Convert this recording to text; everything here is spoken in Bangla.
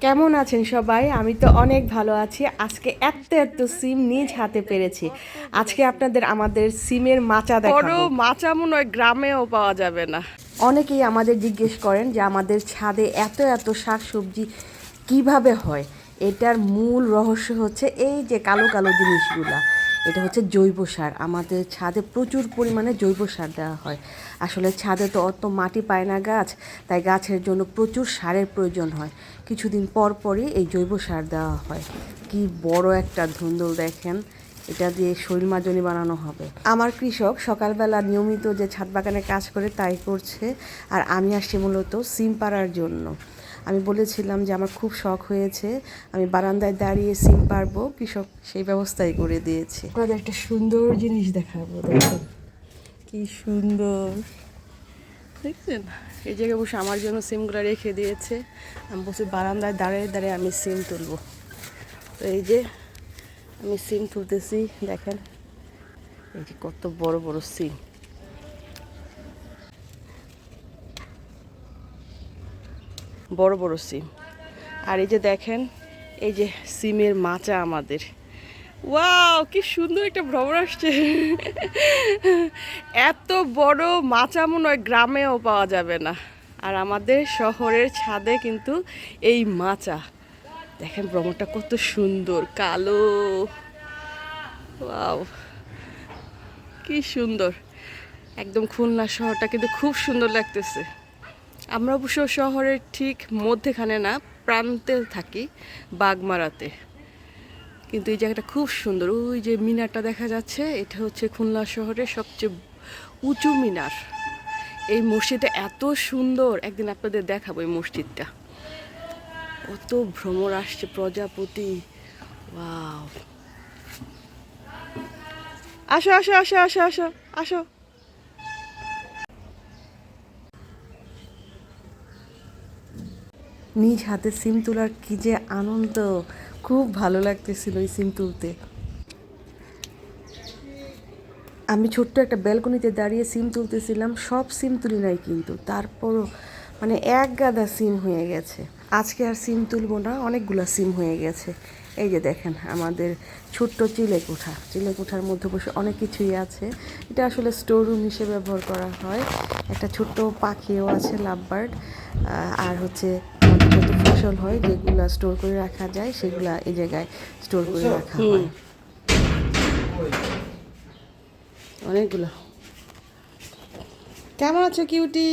কেমন আছেন সবাই? আমি তো অনেক ভালো আছি। আজকে এত এত সিম নিজ হাতে পেরেছি। আজকে আপনাদের আমাদের সিমের মাচা দেখাবো। মাচা মনে হয় গ্রামেও পাওয়া যাবে না। অনেকেই আমাদের জিজ্ঞেস করেন যে আমাদের ছাদে এত এত শাক সবজি কীভাবে হয়? এটার মূল রহস্য হচ্ছে এই যে কালো কালো জিনিসগুলা। এটা হচ্ছে জৈব সার। আমাদের ছাদে প্রচুর পরিমাণে জৈব সার দেওয়া হয়। আসলে ছাদে তো অত মাটি পায় না গাছ, তাই গাছের জন্য প্রচুর সারের প্রয়োজন হয়। কিছুদিন পর পরই এই জৈব সার দেওয়া হয়। কি বড় একটা ধুন্দল দেখেন, এটা দিয়ে শৈল মাজনি বানানো হবে। আমার কৃষক সকালবেলা নিয়মিত যে ছাদ বাগানে কাজ করে তাই করছে, আর আমি আসছি মূলত সিম পাড়ার জন্য। আমি বলেছিলাম যে আমার খুব শখ হয়েছে। আমি বারান্দায় দাঁড়িয়ে সিম পারব কৃষক সেই ব্যবস্থাই করে দিয়েছে। আপনাদের একটা সুন্দর জিনিস দেখাবো, দেখেন। কি সুন্দর। দেখছেন? এই জায়গায় বসে আমার জন্য সিমগুলো রেখে দিয়েছে। আমি বসে বারান্দায় দাঁড়িয়ে দাঁড়িয়ে আমি সিম তুলবো। তো এই যে আমি সিম তুলতেছি, দেখেন। এই যে কত বড় বড় সিম। বড় বড় সিম। আর এই যে দেখেন, এই যে সিমের মাচা আমাদের। ওয়াও, কি সুন্দর একটা ভ্রমণ আসছে। এত বড় মাচা মনে হয় গ্রামেও পাওয়া যাবে না। আর আমাদের শহরের ছাদে কিন্তু এই মাচা। দেখেন ভ্রমণটা কত সুন্দর, কালো। ওয়াও, কি সুন্দর। একদম খুলনা শহরটা কিন্তু খুব সুন্দর লাগতেছে। আমরা অবশ্য শহরের ঠিক মধ্যেখানে না, প্রান্তে থাকি, বাগমারাতে। কিন্তু এই জায়গাটা খুব সুন্দর। ওই যে মিনারটা দেখা যাচ্ছে, এটা হচ্ছে খুলনা শহরের সবচেয়ে উঁচু মিনার। এই মসজিদটা এত সুন্দর। একদিন আপনাদের দেখাবো এই মসজিদটা। কত ভ্রমর আসছে প্রজাপতি। আসো আসো আসো আসো আসো আসো। নিজ হাতে সিম তোলার কি যে আনন্দ। খুব ভালো লাগতেছিল এই সিম তুলতে। আমি ছোট্ট একটা ব্যালকনিতে দাঁড়িয়ে সিম তুলতেছিলাম, সব সিম তুলি নাই কিন্তু। তারপরও মানে এক গাদা সিম হয়ে গেছে। আজকে আর সিম তুলবো না, অনেকগুলো সিম হয়ে গেছে। এই যে দেখেন, আমাদের ছোট্ট চিলেকোঠা। চিলেকোঠার মধ্যে বসে অনেক কিছুই আছে। এটা আসলে স্টোর রুম হিসেবে ব্যবহার করা হয়। একটা ছোট্ট পাখিও আছে লাভ বার্ড আর হচ্ছে ফসল হয় যেগুলো স্টোর করে রাখা যায় সেগুলো এই জায়গায় স্টোর করে রাখা হয়। অনেকগুলো। কেমন আছো কিউটি?